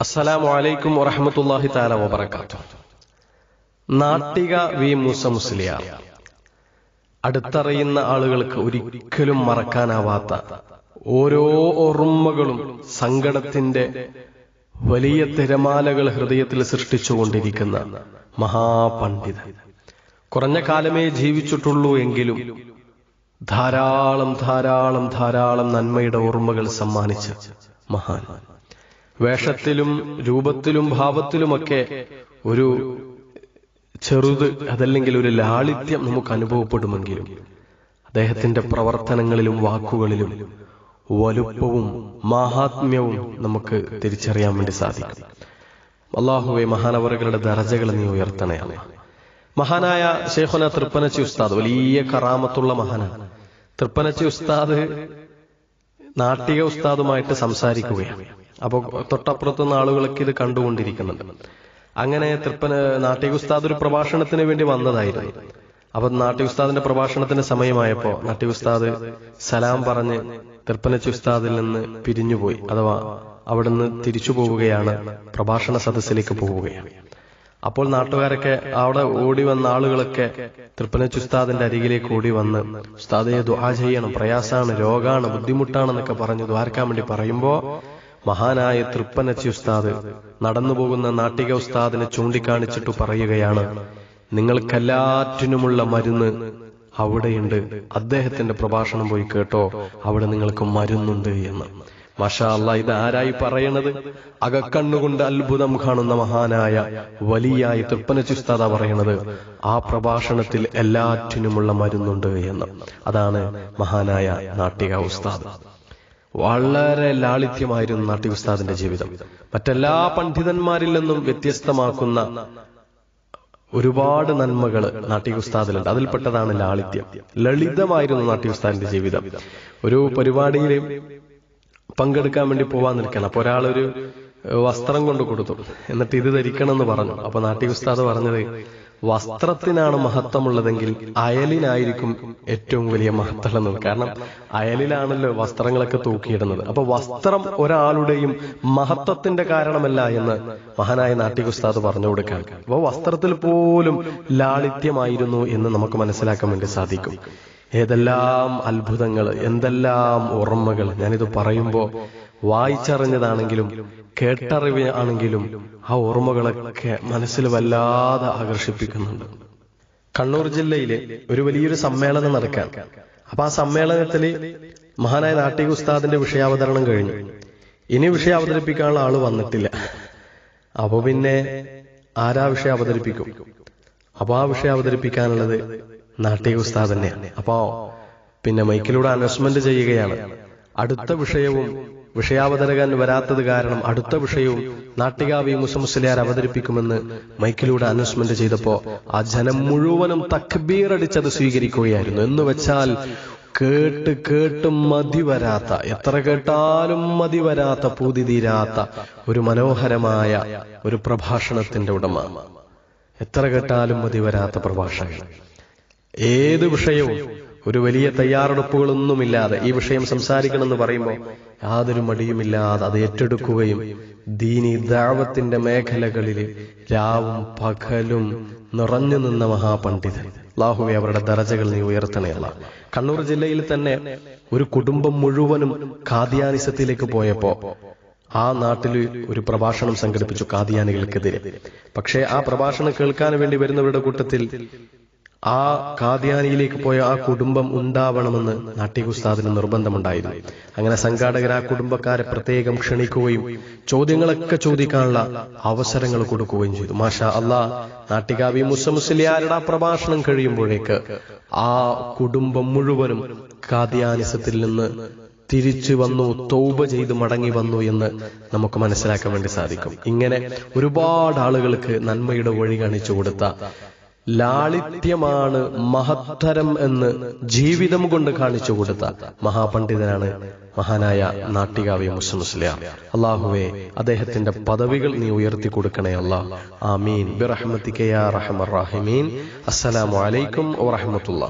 അസ്സലാമു അലൈക്കും വറഹമത്തല്ലാഹി താല വബർക്കാത്തു നാട്ടിക വി മൂസ മുസ്ലിയാർ അടുത്തറിയുന്ന ആളുകൾക്ക് ഒരിക്കലും മറക്കാനാവാത്ത ഓരോ ഓർമ്മകളും സങ്കടത്തിന്റെ വലിയ തിരമാലകൾ ഹൃദയത്തിൽ സൃഷ്ടിച്ചുകൊണ്ടിരിക്കുന്ന മഹാപണ്ഡിതൻ. കുറഞ്ഞ കാലമേ ജീവിച്ചിട്ടുള്ളൂ എങ്കിലും ധാരാളം ധാരാളം ധാരാളം നന്മയുടെ ഓർമ്മകൾ സമ്മാനിച്ച മഹാൻ. വേഷത്തിലും രൂപത്തിലും ഭാവത്തിലുമൊക്കെ ഒരു ചെറുത് അതല്ലെങ്കിൽ ഒരു ലാളിത്യം നമുക്ക് അനുഭവപ്പെടുമെങ്കിലും അദ്ദേഹത്തിന്റെ പ്രവർത്തനങ്ങളിലും വാക്കുകളിലും വലുപ്പവും മാഹാത്മ്യവും നമുക്ക് തിരിച്ചറിയാൻ വേണ്ടി സാധിക്കും. അള്ളാഹുവെ മഹാനവറുകളുടെ ദരജകൾ നീ ഉയർത്തണയാണ് മഹാനായ ഷേഖുന തൃപ്പനച്ചി ഉസ്താദ് വലിയ കറാമത്തുള്ള മഹാനാണ്. തൃപ്പനച്ചി ഉസ്താദ് നാട്ടിക ഉസ്താദുമായിട്ട് സംസാരിക്കുകയാണ്. അപ്പൊ തൊട്ടപ്പുറത്തുനിന്ന് ആളുകളൊക്കെ ഇത് കണ്ടുകൊണ്ടിരിക്കുന്നുണ്ട് അങ്ങനെ തൃപ്പന നാട്ടിക ഉസ്താദ് ഒരു പ്രഭാഷണത്തിന് വേണ്ടി വന്നതായിരുന്നു. അപ്പൊ നാട്ടിക ഉസ്താദിന്റെ പ്രഭാഷണത്തിന്റെ സമയമായപ്പോ നാട്ടിക ഉസ്താദ് സലാം പറഞ്ഞ് തൃപ്പനച്ച് ഉസ്താദിൽ നിന്ന് പിരിഞ്ഞുപോയി അഥവാ അവിടുന്ന് തിരിച്ചു പോവുകയാണ് പ്രഭാഷണ സദസ്സിലേക്ക് പോവുകയാണ്. അപ്പോൾ നാട്ടുകാരൊക്കെ അവിടെ ഓടി വന്ന ആളുകളൊക്കെ തൃപ്പനച്ച് ഉസ്താദിന്റെ അരികിലേക്ക് ഓടി വന്ന് ഉസ്താദയെ ദുആ ചെയ്യണം പ്രയാസാണ് രോഗാണ് ബുദ്ധിമുട്ടാണെന്നൊക്കെ പറഞ്ഞു ദ്വാരക്കാൻ വേണ്ടി പറയുമ്പോ മഹാനായ തൃപ്പനച്ചി ഉസ്താദ് നടന്നുപോകുന്ന നാട്ടിക ഉസ്താദിനെ ചൂണ്ടിക്കാണിച്ചിട്ട് പറയുകയാണ് നിങ്ങൾക്കെല്ലാറ്റിനുമുള്ള മരുന്ന് അവിടെയുണ്ട്. അദ്ദേഹത്തിന്റെ പ്രഭാഷണം പോയി കേട്ടോ. അവിടെ നിങ്ങൾക്ക് മരുന്നുണ്ട് എന്ന്. മഷാ ഇത് ആരായി പറയണത്? അകക്കണ്ണുകൊണ്ട് അത്ഭുതം കാണുന്ന മഹാനായ വലിയായ തൃപ്പനച്ചുസ്താദ പറയണത് ആ പ്രഭാഷണത്തിൽ എല്ലാറ്റിനുമുള്ള മരുന്നുണ്ട് എന്ന്. അതാണ് മഹാനായ നാട്ടിക ഉസ്താദ്. വളരെ ലാളിത്യമായിരുന്നു നാട്ടി ഉസ്താദിന്റെ ജീവിതം. മറ്റെല്ലാ പണ്ഡിതന്മാരിൽ നിന്നും വ്യത്യസ്തമാക്കുന്ന ഒരുപാട് നന്മകൾ നാട്ടി ഉസ്താദിലുണ്ട് അതിൽപ്പെട്ടതാണ് ലാളിത്യം. ലളിതമായിരുന്നു നാട്ടി ഉസ്താദിന്റെ ജീവിതം. ഒരു പരിപാടിയിൽ പങ്കെടുക്കാൻ വേണ്ടി പോവാൻ നിൽക്കണം. അപ്പൊ ഒരാളൊരു വസ്ത്രം കൊണ്ട് കൊടുത്തു. എന്നിട്ട് ഇത് ധരിക്കണം എന്ന് പറഞ്ഞു. അപ്പൊ നാട്ടി ഉസ്താദ് പറഞ്ഞത് വസ്ത്രത്തിനാണ് മഹത്വമുള്ളതെങ്കിൽ അയലിനായിരിക്കും ഏറ്റവും വലിയ മഹത്വമുള്ളത്. കാരണം അയലിലാണല്ലോ വസ്ത്രങ്ങളൊക്കെ തൂക്കിയിടുന്നത്. അപ്പൊ വസ്ത്രം ഒരാളുടെയും മഹത്വത്തിന്റെ കാരണമല്ല എന്ന് മഹാനായ നാട്ടിക ഉസ്താദ് പറഞ്ഞു കൊടുക്കാൻ. അപ്പൊ വസ്ത്രത്തിൽ പോലും ലാളിത്യമായിരുന്നു എന്ന് നമുക്ക് മനസ്സിലാക്കാൻ വേണ്ടി സാധിക്കും. ഏതെല്ലാം അത്ഭുതങ്ങൾ എന്തെല്ലാം ഓർമ്മകൾ ഞാനിത് പറയുമ്പോൾ വായിച്ചറിഞ്ഞതാണെങ്കിലും കേട്ടറിവ് ആണെങ്കിലും ആ ഓർമ്മകളൊക്കെ മനസ്സിൽ വല്ലാതെ ആകർഷിപ്പിക്കുന്നുണ്ട്. കണ്ണൂർ ജില്ലയിലെ ഒരു വലിയൊരു സമ്മേളനം നടക്കാൻ. അപ്പൊ ആ സമ്മേളനത്തിൽ മഹാനായ നാട്ടിക ഉസ്താദിന്റെ വിഷയാവതരണം കഴിഞ്ഞു. ഇനി വിഷയം അവതരിപ്പിക്കാനുള്ള ആൾ വന്നിട്ടില്ല. അപ്പൊ പിന്നെ ആരാ വിഷയം അവതരിപ്പിക്കും? അപ്പൊ ആ വിഷയം അവതരിപ്പിക്കാനുള്ളത് നാട്ടിക ഉസ്താദ് തന്നെയാണ്. അപ്പോ പിന്നെ മൈക്കിലൂടെ അനൗൺസ്മെന്റ് ചെയ്യുകയാണ്. അടുത്ത വിഷയവും വിഷയാവതരകൻ വരാത്തത് കാരണം അടുത്ത വിഷയവും നാട്ടികാവി മുസമുസ്ലിയാർ അവതരിപ്പിക്കുമെന്ന് മൈക്കിലൂടെ അനൗൺസ്മെന്റ് ചെയ്തപ്പോ ആ ജനം മുഴുവനും തക്ബീറടിച്ചത് സ്വീകരിക്കുകയായിരുന്നു. എന്ന് വെച്ചാൽ കേട്ട് കേട്ട് മതി വരാത്ത എത്ര കേട്ടാലും മതി വരാത്ത പൂതി തീരാത്ത ഒരു മനോഹരമായ ഒരു പ്രഭാഷണത്തിന്റെ ഉടമ. എത്ര കേട്ടാലും മതി വരാത്ത പ്രഭാഷകൻ. ഏത് വിഷയവും ഒരു വലിയ തയ്യാറെടുപ്പുകളൊന്നുമില്ലാതെ ഈ വിഷയം സംസാരിക്കണമെന്ന് പറയുമ്പോൾ യാതൊരു മടിയുമില്ലാതെ അത് ഏറ്റെടുക്കുകയും ദീനി ദാവത്തിന്റെ മേഖലകളിൽ രാവും പകലും നിറഞ്ഞു നിന്ന മഹാപണ്ഡിതൻ. ലാഹുവെ അവരുടെ ദറജകൾ നീ ഉയർത്തണയല്ല കണ്ണൂർ ജില്ലയിൽ തന്നെ ഒരു കുടുംബം മുഴുവനും ഖാദിയാനിസത്തിലേക്ക് പോയപ്പോ ആ നാട്ടിൽ ഒരു പ്രഭാഷണം സംഘടിപ്പിച്ചു കാദിയാനികൾക്കെതിരെ പക്ഷേ ആ പ്രഭാഷണം കേൾക്കാൻ വേണ്ടി വരുന്നവരുടെ കൂട്ടത്തിൽ ആ കാദ്യാനിയിലേക്ക് പോയ ആ കുടുംബം ഉണ്ടാവണമെന്ന് നാട്ടികുസ്താദിന് നിർബന്ധമുണ്ടായിരുന്നു. അങ്ങനെ സംഘാടകർ ആ കുടുംബക്കാരെ പ്രത്യേകം ക്ഷണിക്കുകയും ചോദ്യങ്ങളൊക്കെ ചോദിക്കാനുള്ള അവസരങ്ങൾ കൊടുക്കുകയും ചെയ്തു. മാഷ അള്ളാ നാട്ടികാവി മുസമുസ്ലിയാരുടെ ആ പ്രഭാഷണം കഴിയുമ്പോഴേക്ക് ആ കുടുംബം മുഴുവനും കാദ്യാനിസത്തിൽ നിന്ന് തിരിച്ചു വന്നു തൗബ ചെയ്ത് മടങ്ങി വന്നു എന്ന് നമുക്ക് മനസ്സിലാക്കാൻ വേണ്ടി സാധിക്കും. ഇങ്ങനെ ഒരുപാട് ആളുകൾക്ക് നന്മയുടെ വഴി കാണിച്ചു കൊടുത്ത ലാളിത്യമാണ് മഹത്തരം എന്ന് ജീവിതം കൊണ്ട് കാണിച്ചു കൊടുത്ത മഹാപണ്ഡിതനാണ് മഹാനായ നാട്ടികാവ്യ മുസ്ലിം അള്ളാഹുവെ അദ്ദേഹത്തിന്റെ പദവികൾ നീ ഉയർത്തി കൊടുക്കണേ അല്ലാ. ആമീൻ. ബിറഹ്മത്തിക്കയാ റഹമർ അസ്സലാമു അലൈക്കും വറഹമത്തുള്ള